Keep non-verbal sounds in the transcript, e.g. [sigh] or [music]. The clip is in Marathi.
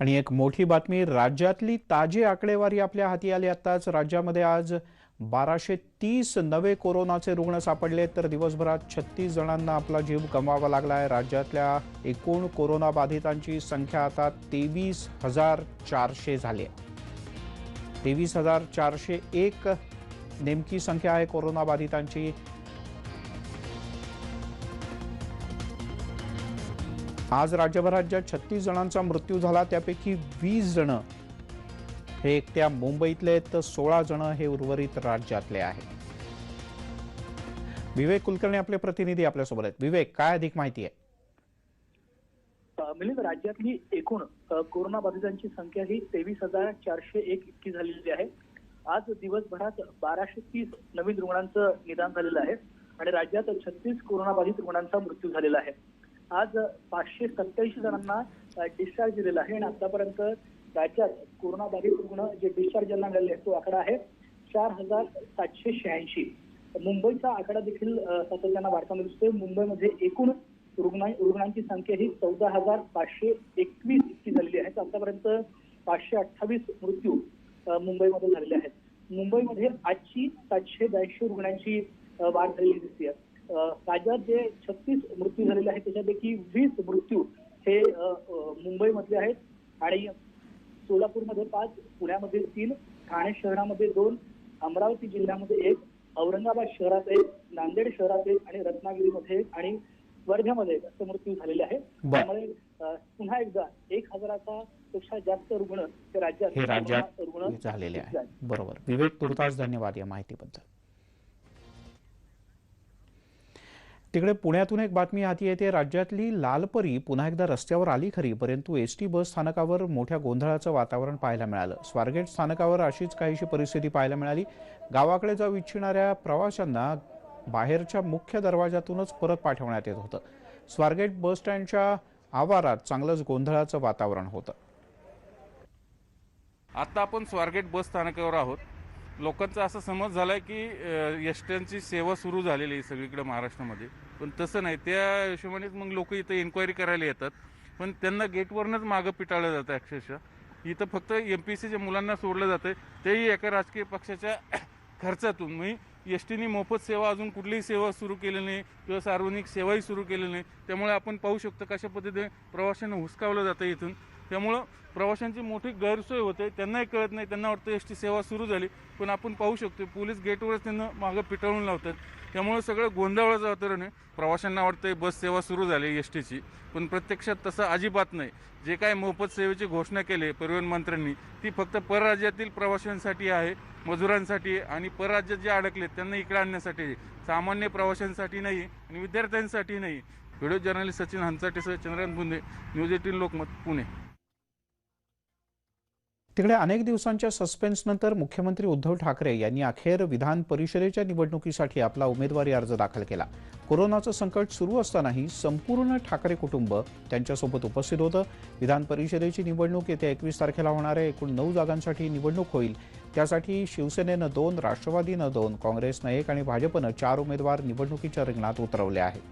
आणि एक मोठी बातमी राज्यातली ताजी आकडेवारी आपल्या हाती आली आताच राज्यामध्ये आज बाराशे तीस नवे कोरोनाचे रुग्ण सापडले तर दिवसभरात छत्तीस जणांना आपला जीव गमवावा लागला आहे राज्यातल्या एकूण कोरोनाबाधितांची संख्या आता तेवीस हजार चारशे झाली आहे. तेवीस हजार चारशे एक नेमकी संख्या आहे कोरोनाबाधितांची. आज राज्यभरात ज्या छत्तीस जणांचा मृत्यू झाला त्यापैकी वीस जण हे एकट्या मुंबईतले आहेत तर सोळा जण हे उर्वरित राज्यातले आहेत. विवेक कुलकर्णी आपले प्रतिनिधी आपल्यासोबत आहेत. विवेक काय अधिक माहिती आहे? मिलिंद म्हणजे राज्यातली एकूण कोरोना बाधितांची संख्या ही तेवीस हजार चारशे एक इतकी झालेली आहे. आज दिवसभरात बाराशे तीस नवीन रुग्णांचं निदान झालेलं आहे आणि राज्यात छत्तीस कोरोना बाधित रुग्णांचा मृत्यू झालेला आहे. आज पाचशे सत्याऐंशी जणांना डिस्चार्ज दिलेला आहे. आणि आतापर्यंत राज्यात कोरोनाबाधित रुग्ण जे डिस्चार्ज ज्यांना मिळाले आहेत तो आकडा आहे चार हजार सातशे शहाऐंशी. मुंबईचा आकडा देखील सातत्यानं वाढताना दिसतोय. मुंबईमध्ये एकूण रुग्ण रुग्णांची संख्या ही चौदा हजार पाचशे एकवीस इतकी झालेली आहे. तर आतापर्यंत पाचशे अठ्ठावीस मृत्यू मुंबईमध्ये झालेले आहेत. मुंबईमध्ये आजची सातशे ब्याऐंशी रुग्णांची वाढ झालेली दिसते राज्यात जे छत्तीस मृत्यू झालेले आहेत त्याच्यापैकी वीस मृत्यू हे मुंबईमधले आहेत आणि सोलापूरमध्ये पाच पुण्यामध्ये तीन ठाणे शहरामध्ये दोन अमरावती जिल्ह्यामध्ये एक औरंगाबाद शहरात एक नांदेड शहरात एक आणि रत्नागिरीमध्ये एक आणि वर्ध्यामध्ये असे मृत्यू झालेले आहे बर. त्यामुळे पुन्हा एकदा एक हजाराचा पेक्षा जास्त रुग्ण हे राज्यात रुग्ण झालेले दिसले आहे बरोबर. विवेक तुर्तास धन्यवाद या माहितीबद्दल. तिकडे पुण्यातून एक बातमी हाती येते. राज्यातली लालपरी पुन्हा एकदा रस्त्यावर आली खरी परंतु एस टी बस स्थानकावर मोठ्या गोंधळाचं वातावरण पाहायला मिळालं. स्वारगेट स्थानकावर अशीच काहीशी परिस्थिती पाहायला मिळाली. गावाकडे जाऊ इच्छिणाऱ्या प्रवाशांना बाहेरच्या मुख्य दरवाजातूनच परत पाठवण्यात येत होतं. स्वारगेट बस स्टँडच्या आवारात चांगलंच गोंधळाचं वातावरण होतं. आता आपण स्वारगेट बस स्थानकावर आहोत. लोकांचा असा समज झाला आहे की एस ट्यांची सेवा सुरू झालेली आहे सगळीकडे महाराष्ट्रामध्ये. पण तसं नाही. त्या हिशोबानेच मग लोक इथं एन्क्वायरी करायला येतात. पण त्यांना गेटवरनंच मागं पिटाळलं जातं अक्षरशः. इथं फक्त एम पी सीच्या मुलांना सोडलं जातं तेही एका राजकीय पक्षाच्या [coughs] खर्चातून. मी एस टीने मोफत सेवा अजून कुठलीही सेवा सुरू केली नाही किंवा सार्वजनिक सेवाही सुरू केली नाही. त्यामुळे आपण पाहू शकतो कशा पद्धतीने प्रवाशांना हुसकावलं जातं इथून. त्यामुळं प्रवाशांची मोठी गैरसोय होते. त्यांनाही कळत नाही. त्यांना वाटतं एस टी सेवा सुरू झाली. पण आपण पाहू शकतो पोलीस गेटवरच त्यांना मागं पिटाळून लावतात. त्यामुळे सगळं गोंधळाचं वातावरण आहे. प्रवाशांना वाटतं बस सेवा सुरू झाली एस टीची. पण प्रत्यक्षात तसं अजिबात नाही. जे काय मोफत सेवेची घोषणा केली आहे परिवहन मंत्र्यांनी ती फक्त परराज्यातील प्रवाशांसाठी आहे मजुरांसाठी आणि परराज्यात जे अडकले त्यांना इकडे आणण्यासाठी आहे. सामान्य प्रवाशांसाठी नाही आणि विद्यार्थ्यांसाठी नाही. व्हिडिओ जर्नलिस्ट सचिन हंचाटेसह चंद्रकांत बुंदे न्यूज एटीन लोकमत पुणे. तिकडे अनेक दिवसांच्या सस्पेन्सनंतर मुख्यमंत्री उद्धव ठाकरे यांनी अखेर विधान परिषदेच्या निवडणुकीसाठी आपला उमेदवारी अर्ज दाखल केला. कोरोनाचं संकट सुरू असतानाही संपूर्ण ठाकरे कुटुंब त्यांच्यासोबत उपस्थित होतं. विधान परिषदेची निवडणूक येत्या एकवीस तारखेला होणार एकूण नऊ जागांसाठी निवडणूक होईल. त्यासाठी शिवसेनेनं दोन राष्ट्रवादीनं दोन काँग्रेसनं एक आणि भाजपनं चार उमेदवार निवडणुकीच्या रिंगणात उतरवले आहेत.